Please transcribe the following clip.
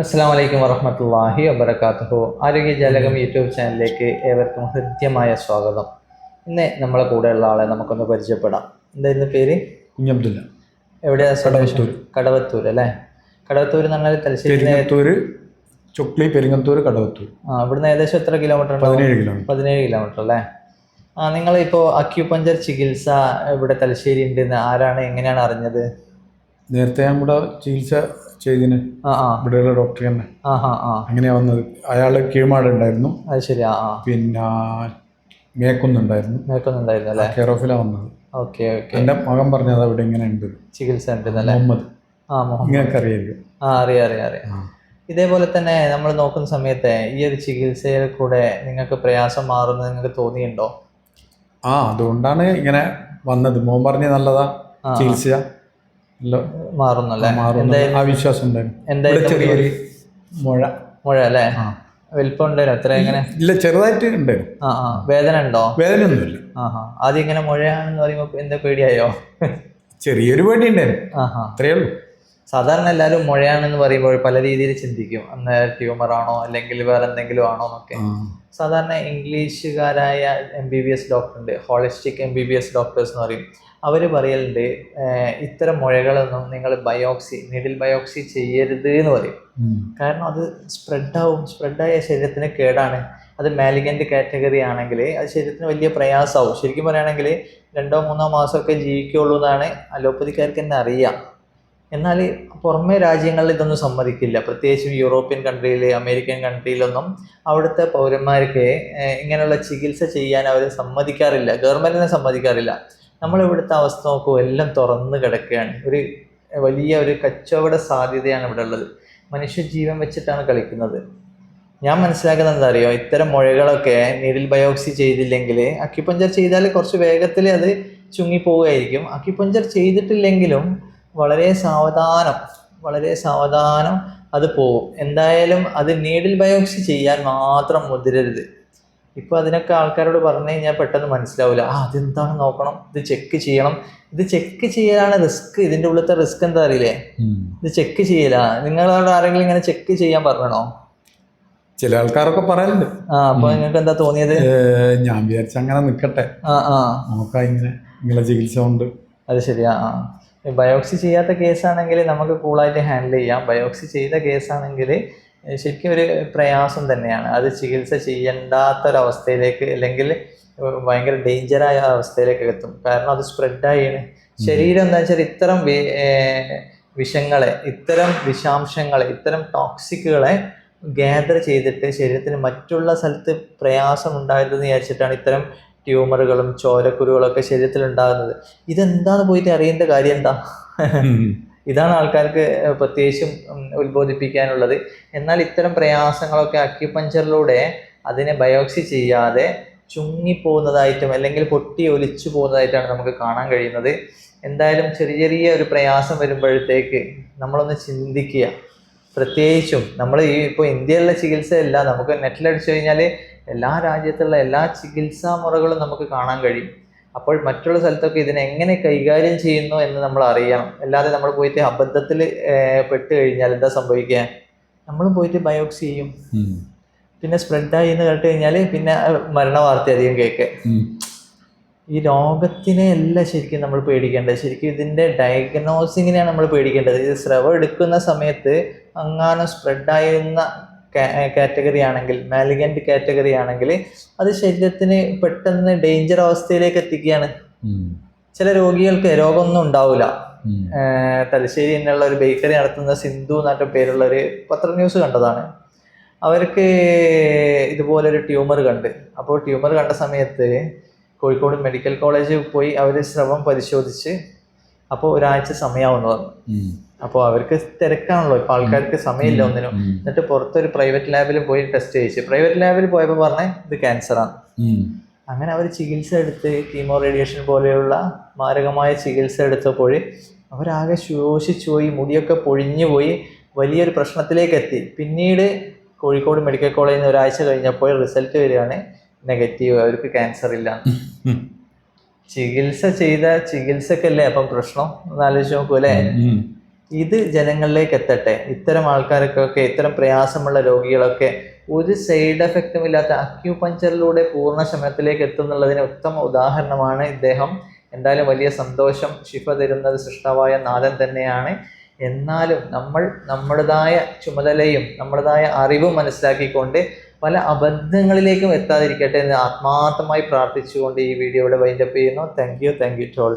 അസ്സാം വലൈക്കും വറഹമത്തല്ലാഹി വബർക്കാത്തുഹു ആരോഗ്യ ജാലകം യൂട്യൂബ് ചാനലിലേക്ക് ഏവർക്കും ഹൃദ്യമായ സ്വാഗതം. ഇന്ന് നമ്മളെ കൂടെയുള്ള ആളെ നമുക്കൊന്ന് പരിചയപ്പെടാം. എന്തായിരുന്നു പേര്? കുഞ്ഞബ്ദുല്ല എവിടെയാ കടവത്തൂർ. കടവത്തൂർ അല്ലേ? കടവത്തൂർ എന്ന് പറഞ്ഞാൽ തലശ്ശേരി ചുക്ലി പെരിങ്ങത്തൂർ കടവത്തൂർ ആ ഇവിടുന്ന് ഏകദേശം എത്ര കിലോമീറ്റർ പതിനേഴ് കിലോമീറ്റർ. പതിനേഴ് കിലോമീറ്റർ അല്ലേ? ആ നിങ്ങൾ ഇപ്പോൾ അക്യൂപഞ്ചർ ചികിത്സ ഇവിടെ തലശ്ശേരി ഉണ്ടെന്ന് ആരാണ് എങ്ങനെയാണ് അറിഞ്ഞത്? നേരത്തെ ഞാൻ ഇവിടെ ചികിത്സ ചെയ്തിന്. ഇവിടെയുള്ള ഡോക്ടർ തന്നെ. അങ്ങനെയാ വന്നത് അയാൾ കീഴ്മാട് ഉണ്ടായിരുന്നു അത് ശരി ആ ആ. പിന്നെ മേക്കുന്നുണ്ടായിരുന്നു. അല്ലേ? കെയർ ഓഫിലാ വന്നത്. Okay okay. എന്റെ മകൻ പറഞ്ഞത് അവിടെ ഇങ്ങനെ ഉണ്ട്. ചികിത്സ മുഹമ്മദ്. ആ മുഹമ്മദ്. ആ അറിയാം അറിയാം അറിയാം. ഇതേപോലെ തന്നെ നമ്മൾ നോക്കുന്ന സമയത്ത് ഈ ഒരു ചികിത്സയിൽ കൂടെ നിങ്ങൾക്ക് പ്രയാസം മാറുന്നത് നിങ്ങൾക്ക് തോന്നിയിട്ടുണ്ടോ? ആ അതുകൊണ്ടാണ് ഇങ്ങനെ വന്നത്. മോൻ പറഞ്ഞ് നല്ലതാ. ചികിത്സ മാറുന്നല്ലേ? മാറും ആ വിശ്വാസം ഉണ്ടായിരുന്നു. ചെറിയൊരു മുഴ. മുഴ അല്ലേ വലിപ്പം ഉണ്ടായിരുന്നു എങ്ങനെ? ഇല്ല ചെറുതായിട്ട് ഉണ്ടായിരുന്നു. ആ ആ. വേദന ഉണ്ടോ? വേദനയൊന്നുമില്ല. ആ ആ ആദ്യം ഇങ്ങനെ മുഴയാണെന്ന് പറയുമ്പോൾ എന്താ പേടിയായോ? ചെറിയൊരു പേടി ഉണ്ടായിരുന്നു. ആ ആ അത്രയേ ഉള്ളൂ. സാധാരണ എല്ലാവരും മുഴയാണെന്ന് പറയുമ്പോൾ പല രീതിയിൽ ചിന്തിക്കും. അന്ന് ട്യൂമർ ആണോ അല്ലെങ്കിൽ വേറെ എന്തെങ്കിലും ആണോ എന്നൊക്കെ. സാധാരണ ഇംഗ്ലീഷുകാരായ M B B S ഡോക്ടറുണ്ട് holistic M B B S doctors എന്ന് പറയും. അവർ പറയലുണ്ട് ഇത്തരം മുഴകളൊന്നും നിങ്ങൾ ബയോക്സി നീഡിൽ ബയോക്സി ചെയ്യരുത് എന്ന് പറയും. കാരണം അത് സ്പ്രെഡാവും. സ്പ്രെഡായ ശരീരത്തിന് കേടാണ്. അത് മാലിഗന്റ് കാറ്റഗറി ആണെങ്കിൽ അത് ശരീരത്തിന് വലിയ പ്രയാസമാവും. ശരിക്കും പറയുകയാണെങ്കിൽ രണ്ടോ മൂന്നോ മാസമൊക്കെ ജീവിക്കുള്ളൂ എന്നാണ് അലോപ്പതിക്കാർക്ക് തന്നെ അറിയാം. എന്നാൽ പുറമേ രാജ്യങ്ങളിൽ ഇതൊന്നും സമ്മതിക്കില്ല. പ്രത്യേകിച്ചും യൂറോപ്യൻ കൺട്രിയിൽ അമേരിക്കൻ കൺട്രിയിലൊന്നും അവിടുത്തെ പൗരന്മാർക്ക് ഇങ്ങനെയുള്ള ചികിത്സ ചെയ്യാൻ അവർ സമ്മതിക്കാറില്ല. ഗവൺമെന്റിനെ സമ്മതിക്കാറില്ല. നമ്മളിവിടുത്തെ അവസ്ഥ നോക്കൂ എല്ലാം തുറന്നു കിടക്കുകയാണ്. ഒരു വലിയ ഒരു കച്ചവട സാധ്യതയാണ് ഇവിടെ ഉള്ളത്. മനുഷ്യജീവൻ വെച്ചിട്ടാണ് കളിക്കുന്നത്. ഞാൻ മനസ്സിലാക്കുന്നത് എന്താ അറിയോ? ഇത്തരം മുഴകളൊക്കെ നീരിൽ ബയോക്സി ചെയ്തില്ലെങ്കിൽ അക്യുപഞ്ചർ ചെയ്താൽ കുറച്ച് വേഗത്തിൽ അത് ചുങ്ങിപ്പോവുകയായിരിക്കും. അക്യുപഞ്ചർ ചെയ്തിട്ടില്ലെങ്കിലും വളരെ സാവധാനം വളരെ സാവധാനം അത് പോകും. എന്തായാലും അത് നീഡിൽ ബയോക്സി ചെയ്യാൻ മാത്രം മുതിരരുത്. ഇപ്പോൾ അതിനൊക്കെ ആൾക്കാരോട് പറഞ്ഞു കഴിഞ്ഞാൽ പെട്ടെന്ന് മനസ്സിലാവില്ല ആ അതെന്താണ് നോക്കണം? ഇത് ചെക്ക് ചെയ്യണം. ഇത് ചെക്ക് ചെയ്യലാണ് റിസ്ക് ഇതിന്റെ ഉള്ളിലത്തെ റിസ്ക് എന്താ അറിയില്ലേ? ഇത് ചെക്ക് ചെയ്യല. നിങ്ങളോട് ആരെങ്കിലും ഇങ്ങനെ ചെക്ക് ചെയ്യാൻ പറഞ്ഞോ ചില ആൾക്കാരൊക്കെ പറയലുണ്ട്. ആ അപ്പൊ നിങ്ങൾക്ക് എന്താ തോന്നിയത്? ഞാൻ വിചാരിച്ച അങ്ങനെ നിൽക്കട്ടെ ആ ആ. നോക്കാം ഇങ്ങനെ ഇങ്ങനെ ചികിത്സ ഉണ്ട്. അത് ശരിയാ ആ. ബയോക്സി ചെയ്യാത്ത കേസാണെങ്കിൽ നമുക്ക് കൂളായിട്ട് ഹാൻഡിൽ ചെയ്യാം. ബയോക്സി ചെയ്ത കേസാണെങ്കിൽ ശരിക്കും ഒരു പ്രയാസം തന്നെയാണ്. അത് ചികിത്സ ചെയ്യേണ്ടാത്തൊരവസ്ഥയിലേക്ക് അല്ലെങ്കിൽ ഭയങ്കര ഡേഞ്ചറായ അവസ്ഥയിലേക്ക് എത്തും. കാരണം അത് സ്പ്രെഡായാണ്. ശരീരം എന്താ വെച്ചാൽ ഇത്തരം വിഷങ്ങളെ ഇത്തരം വിഷാംശങ്ങളെ ഇത്തരം ടോക്സിക്കുകളെ ഗ്യാദർ ചെയ്തിട്ട് ശരീരത്തിന് മറ്റുള്ള സ്ഥലത്ത് പ്രയാസം ഉണ്ടാകരുതെന്ന് വിചാരിച്ചിട്ടാണ് ഇത്തരം ട്യൂമറുകളും ചോരക്കുരുകളൊക്കെ ശരീരത്തിൽ ഉണ്ടാകുന്നത് ഇതെന്താന്ന് പോയിട്ട് അറിയേണ്ട കാര്യം എന്താ? ഇതാണ് ആൾക്കാർക്ക് പ്രത്യേകിച്ചും ഉത്ബോധിപ്പിക്കാനുള്ളത്. എന്നാൽ ഇത്തരം പ്രയാസങ്ങളൊക്കെ അക്യുപഞ്ചറിലൂടെ അതിനെ ബയോക്സി ചെയ്യാതെ ചുങ്ങിപ്പോകുന്നതായിട്ടും അല്ലെങ്കിൽ പൊട്ടി ഒലിച്ചു പോകുന്നതായിട്ടാണ് നമുക്ക് കാണാൻ കഴിയുന്നത്. എന്തായാലും ചെറിയ ചെറിയ ഒരു പ്രയാസം വരുമ്പോഴത്തേക്ക് നമ്മളൊന്ന് ചിന്തിക്കുക. പ്രത്യേകിച്ചും നമ്മൾ ഈ ഇപ്പോൾ ഇന്ത്യയിലുള്ള ചികിത്സയല്ല നമുക്ക് നെറ്റിലടിച്ചു കഴിഞ്ഞാൽ എല്ലാ രാജ്യത്തുള്ള എല്ലാ ചികിത്സാ മുറകളും നമുക്ക് കാണാൻ കഴിയും. അപ്പോൾ മറ്റുള്ള സ്ഥലത്തൊക്കെ ഇതിനെ എങ്ങനെ കൈകാര്യം ചെയ്യുന്നു എന്ന് നമ്മൾ അറിയണം. അല്ലാതെ നമ്മൾ പോയിട്ട് അബദ്ധത്തിൽ പെട്ട് കഴിഞ്ഞാൽ എന്താ സംഭവിക്കുക? നമ്മളും പോയിട്ട് ബയോപ്സി ചെയ്യും. പിന്നെ സ്പ്രെഡായി എന്ന് കേട്ട് കഴിഞ്ഞാൽ പിന്നെ മരണ വാർത്ത അധികം കേൾക്കുക. ഈ രോഗത്തിനെ അല്ല ശരിക്കും നമ്മൾ പേടിക്കേണ്ടത്. ശരിക്കും ഇതിന്റെ ഡയഗ്നോസിങ്ങിനെയാണ് നമ്മൾ പേടിക്കേണ്ടത്. ഇത് സ്രവം എടുക്കുന്ന സമയത്ത് അങ്ങാനും സ്പ്രെഡായിരുന്ന കാറ്റഗറി ആണെങ്കിൽ മാലിഗന്റ് കാറ്റഗറി ആണെങ്കിൽ അത് ശരീരത്തിന് പെട്ടെന്ന് ഡേഞ്ചർ അവസ്ഥയിലേക്ക് എത്തിക്കുകയാണ്. ചില രോഗികൾക്ക് രോഗമൊന്നും ഉണ്ടാവില്ല. തലശ്ശേരി എന്നുള്ള ഒരു ബേക്കറി നടത്തുന്ന സിന്ധു എന്നൊക്കെ പേരുള്ള ഒരു പത്ര ന്യൂസ് കണ്ടതാണ്. അവർക്ക് ഇതുപോലൊരു ട്യൂമർ കണ്ട്. അപ്പോൾ ട്യൂമർ കണ്ട സമയത്ത് കോഴിക്കോട് മെഡിക്കൽ കോളേജിൽ പോയി അവർ സ്രവം പരിശോധിച്ച് അപ്പോൾ ഒരാഴ്ച സമയമാവുന്നു പറഞ്ഞു. അപ്പോൾ അവർക്ക് തിരക്കാണല്ലോ ഇപ്പോൾ ആൾക്കാർക്ക് സമയമില്ല ഒന്നിനും. എന്നിട്ട് പുറത്തൊരു പ്രൈവറ്റ് ലാബിൽ പോയി ടെസ്റ്റ് ചെയ്യിച്ചു. പ്രൈവറ്റ് ലാബിൽ പോയപ്പോൾ പറഞ്ഞേ ഇത് ക്യാൻസറാണ്. അങ്ങനെ അവർ ചികിത്സ എടുത്ത് കീമോ റേഡിയേഷൻ പോലെയുള്ള മാരകമായ ചികിത്സ എടുത്തപ്പോൾ അവരാകെ ശോഷിച്ചു പോയി മുടിയൊക്കെ പൊഴിഞ്ഞു പോയി വലിയൊരു പ്രശ്നത്തിലേക്ക് എത്തി. പിന്നീട് കോഴിക്കോട് മെഡിക്കൽ കോളേജിൽ നിന്ന് ഒരാഴ്ച കഴിഞ്ഞപ്പോൾ റിസൾട്ട് വരികയാണ് നെഗറ്റീവ് അവർക്ക് ക്യാൻസർ ഇല്ല. ചികിത്സ ചെയ്ത ചികിത്സക്കല്ലേ അപ്പം പ്രശ്നം? എന്നാലോചിച്ച് നോക്കൂ അല്ലേ ഇത് ജനങ്ങളിലേക്ക് എത്തട്ടെ. ഇത്തരം ആൾക്കാർക്കൊക്കെ ഇത്തരം പ്രയാസമുള്ള രോഗികളൊക്കെ ഒരു സൈഡ് എഫക്റ്റും ഇല്ലാത്ത അക്യൂപഞ്ചറിലൂടെ പൂർണ ശമനത്തിലേക്ക് എത്തുന്നുള്ളതിന് ഉത്തമ ഉദാഹരണമാണ് ഇദ്ദേഹം. എന്തായാലും വലിയ സന്തോഷം ശിഫ തരുന്നത് സൃഷ്ടാവായ നാഥൻ തന്നെയാണ്. എന്നാലും നമ്മൾ നമ്മുടേതായ ചുമതലയും നമ്മുടേതായ അറിവും മനസ്സിലാക്കിക്കൊണ്ട് പല അബദ്ധങ്ങളിലേക്കും എത്താതിരിക്കട്ടെ എന്ന് ആത്മാർത്ഥമായി പ്രാർത്ഥിച്ചുകൊണ്ട് ഈ വീഡിയോ ഇവിടെ വൈൻഡപ്പ് ചെയ്യുന്നു. Thank you thank you toll